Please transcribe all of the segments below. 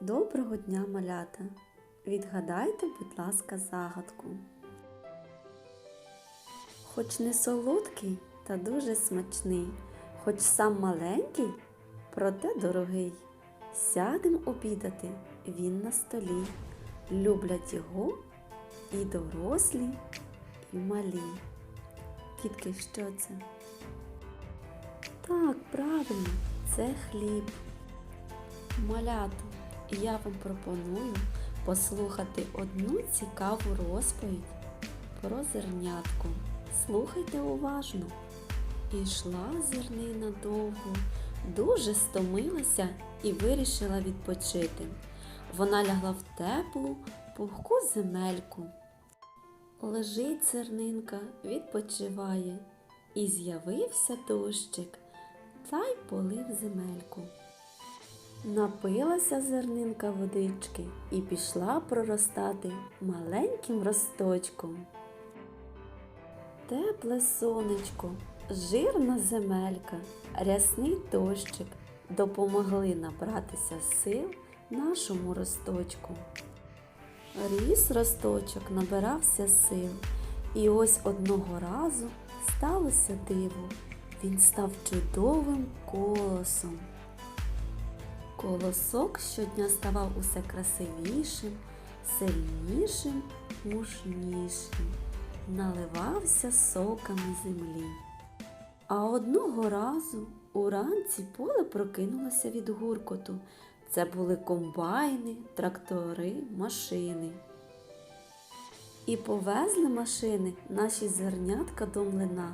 Доброго дня, малята! Відгадайте, будь ласка, загадку. Хоч не солодкий, та дуже смачний, хоч сам маленький, проте дорогий. Сядем обідати він на столі. Люблять його і дорослі, і малі. Дітки, що це? Так, правильно, це хліб. Малята, я вам пропоную послухати одну цікаву розповідь про зернятко. Слухайте уважно. Ішла зернина довго, дуже стомилася і вирішила відпочити. Вона лягла в теплу, пухку земельку. Лежить зернинка, відпочиває, і з'явився дощик, та й полив земельку. Напилася зернинка водички і пішла проростати маленьким росточком. Тепле сонечко, жирна земелька, рясний дощик допомогли набратися сил нашому росточку. Ріс росточок набирався сил, і ось одного разу сталося диво. Він став чудовим колосом. Колосок щодня ставав усе красивішим, сильнішим, мужнішим, наливався соками землі. А одного разу уранці поле прокинулося від гуркоту. Це були комбайни, трактори, машини. І повезли машини наші зернятка до млина,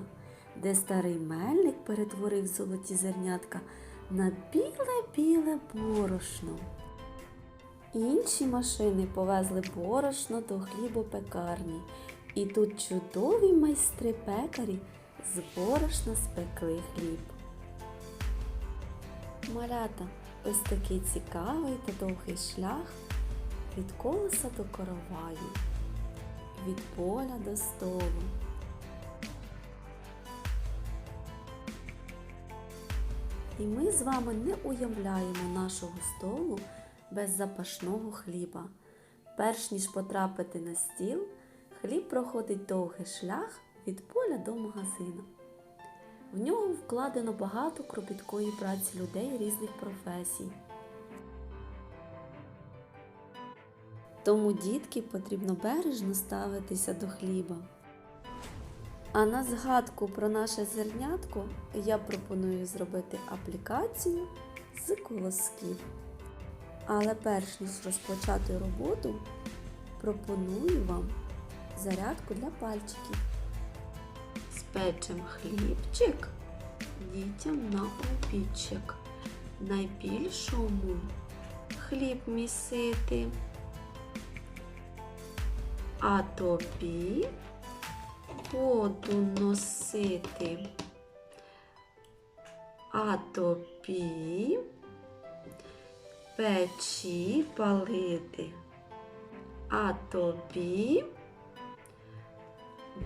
де старий мельник перетворив золоті зернятка на біле-біле борошно. Інші машини повезли борошно до хлібопекарні, і тут чудові майстри пекарі з борошна спекли хліб. Малята, ось такий цікавий та довгий шлях від колеса до короваю, від поля до столу. І ми з вами не уявляємо нашого столу без запашного хліба. Перш ніж потрапити на стіл, хліб проходить довгий шлях від поля до магазину. В нього вкладено багато кропіткої праці людей різних професій. Тому дітки потрібно бережно ставитися до хліба. А на згадку про наше зернятко я пропоную зробити аплікацію з колосків. Але перш ніж розпочати роботу, пропоную вам зарядку для пальчиків. Спечем хлібчик дітям на обідчик. Найбільшому хліб місити, а тобі воду носити, а тобі печі палити, а тобі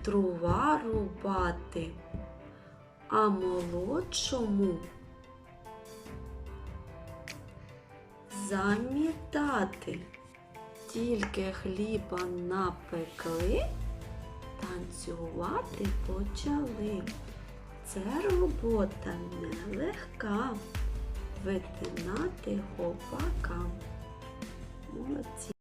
дрова рубати, а молодшому замітати. Тільки хліба напекли, танцювати почали. Це робота нелегка, витинати гопакам. Молодці.